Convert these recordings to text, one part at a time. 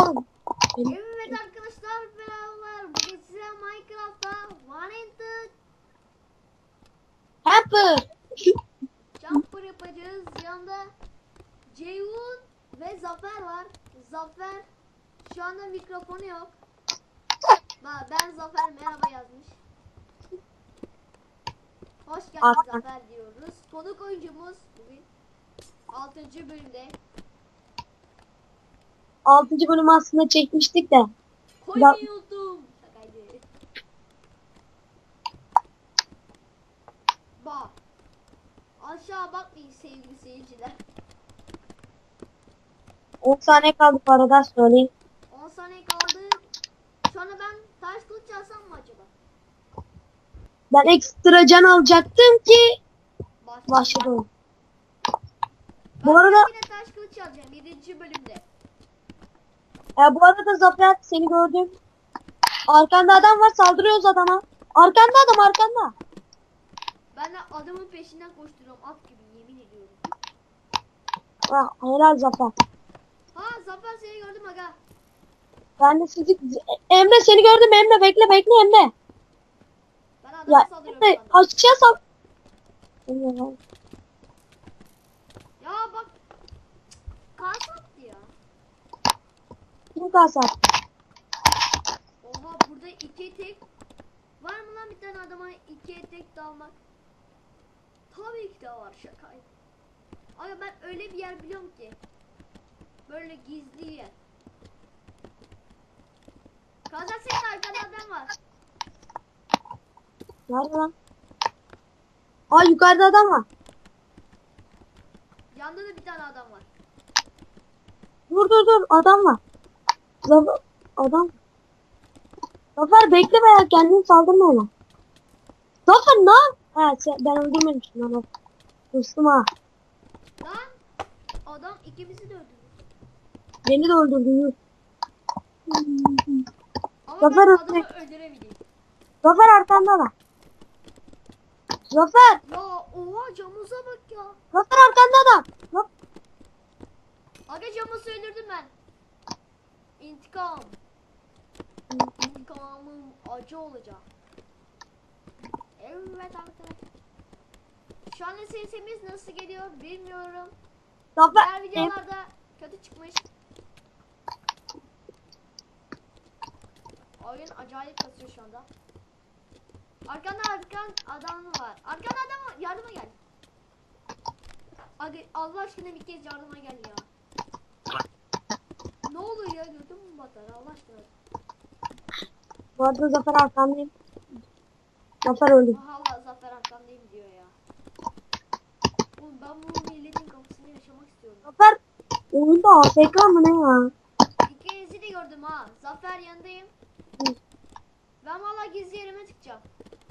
Evet arkadaşlar merhabalar. Bugün size Minecraft'ta Wanted Hamper. Jumper yapacağız. Yanında Ceyhun ve Zafer var. Zafer şu anda mikrofonu yok. Bak ben Zafer merhaba yazmış. Hoş geldin. Zafer diyoruz. Konuk oyuncumuz bugün 6. bölümde. 6. bölüm aslında çekmiştik de. Koymuyordum. Bak. Aşağı bakmayın sevgili seyirciler. 10 saniye kaldı bu arada söyleyeyim. 10 saniye kaldı. Anda ben taş kılıç alsam mı acaba? Ben ekstra can alacaktım ki Başladı. başladı oyun. Ben Bu arada yine taş kılıç alacağım 7. bölümde. E, bu arada Zafer seni gördüm. Arkanda adam var saldırıyoruz adama. Arkanda adam arkanda. Ben de adamın peşinden koşturuyorum at gibi yemin ediyorum. Ha, helal Zafer. Ha Zafer seni gördüm aga. Ben de sizi... Emre seni gördüm Emre bekle bekle Emre. Ben adama Ya saldırıyorum Emre şu anda. aşağı sal. Ya bak. Ya. Kim kalsın? Oha burada iki tek var mı lan bir tane adama iki tek dalmak? Tabii ki de var şakaydı. Ama ben öyle bir yer biliyorum ki. Böyle gizli yer. Kazak senin arkada adam var. Nerede lan? Aa yukarıda adam var. Yanda da bir tane adam var. Dur dur dur adam var. Zafer adam. Zafer bekle veya kendini saldırma ona. Zafer ne? Ha sen, ben öldürmemiştim lan. Hırsım ha. Lan adam ikimizi de öldürdü. Beni de öldürdün. Ama Zafer ben adamı öldürebileyim. Zafer arkanda da. Zafer. Ya oha camıza bak ya. Zafer arkanda adam. Zaf- Aga camızı öldürdüm ben. İntikam. İntikamım acı olacak. Evet arkadaşlar. Şu anda sesimiz nasıl geliyor bilmiyorum. Diğer Zafer. Em- videolarda kötü çıkmış. Oyun acayip kasıyor şu anda. Arkanda arkan adam var. Arkanda adam var. Yardıma gel. Allah aşkına bir kez yardıma gel ya. Ne oluyor ya gördün mü batar Allah aşkına. Bu arada Zafer arkandayım. Zafer öldü. Hala Zafer arkandayım diyor ya. Oğlum ben bu milletin kapısını yaşamak istiyorum. Zafer oyunda AFK mı ne ya? İkinizi de gördüm ha. Zafer yanındayım. Ben valla gizli yerime çıkacağım.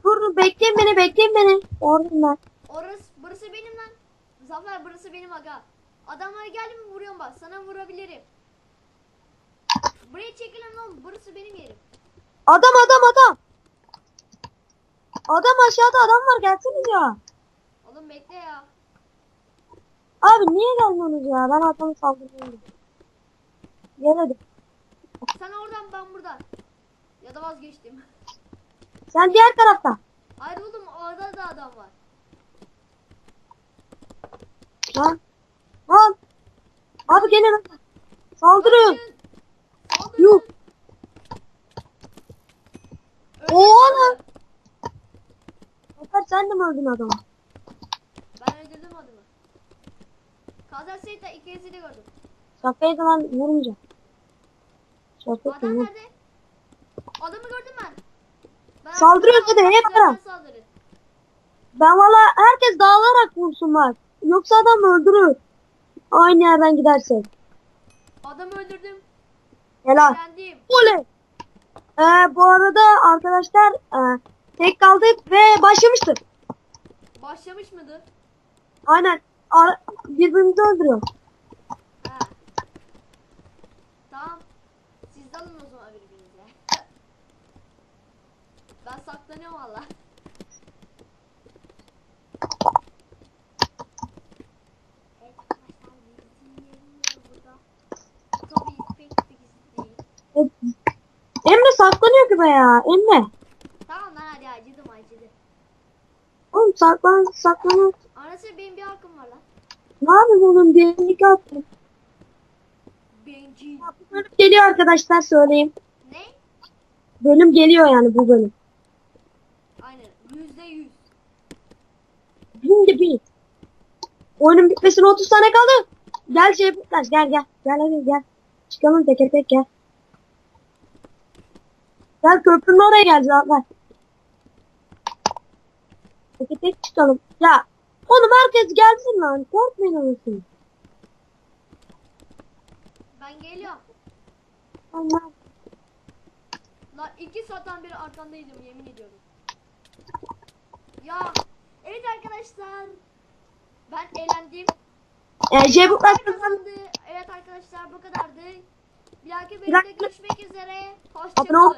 Dur dur bekleyin beni bekleyin beni. Oradayım ben. Orası, burası benim lan. Zafer burası benim aga. Adamlar geldi mi vuruyorum bak. Sana vurabilirim. Buraya çekilin oğlum. Burası benim yerim. Adam adam adam. Adam aşağıda adam var gelseniz ya. Oğlum bekle ya. Abi niye gelmiyorsunuz ya? Ben adamı saldırıyorum. Gel hadi. Sen oradan ben buradan. Ya da vazgeçtim. Sen diğer tarafta. Hayır oğlum orada da adam var. Lan. Lan. Abi gelin. Saldırın. Yuh. Öldürdüm Oha adamı. lan. Zafer sen de mi öldün adamı? Ben öldürdüm adamı. Kazer Seyit'le ikinizi de gördüm. Şakaydı lan vurmayacağım. Şaka Adam nerede? Adamı gördüm ben. ben Saldırıyoruz arkadan hadi, hep saldırın. Ben valla herkes dağılarak vursun bak. Yoksa adam öldürür. Aynı yerden gidersek. Adamı öldürdüm. Helal. Beğendim. Oley. Ee, bu arada arkadaşlar e, tek kaldık ve başlamıştık. Başlamış mıdır? Aynen. Ar- birbirimizi öldürüyor. Ha. Tamam. Siz dalın o zaman birbirinize. ben saklanıyorum valla. Evet arkadaşlar gizli yerim var burada. Tabii pek de gizli değil. hadi be ya. Emre. Tamam lan hadi acıdım acıdı. Oğlum saklan saklan. Anası benim bir hakkım var lan. Ne yapayım oğlum? Birinlik attım. Bencil. Bölüm geliyor arkadaşlar söyleyeyim. Ne? Bölüm geliyor yani bu bölüm. Aynen. Yüzde yüz. Bindi bin. Oyunun bitmesine 30 saniye kaldı. Gel şey Flash gel gel. Gel hadi gel. Çıkalım teker tek gel. Gel köprünün oraya gel zaten. Teker tek çıkalım. Ya oğlum herkes gelsin lan. Korkmayın anasını. Ben geliyorum. Allah. Lan iki saatten beri arkandaydım yemin ediyorum. Ya evet arkadaşlar. Ben eğlendim. Ee, şey bu kazandı. Evet arkadaşlar bu kadardı. Bir dahaki bölümde görüşmek üzere. Hoşçakalın.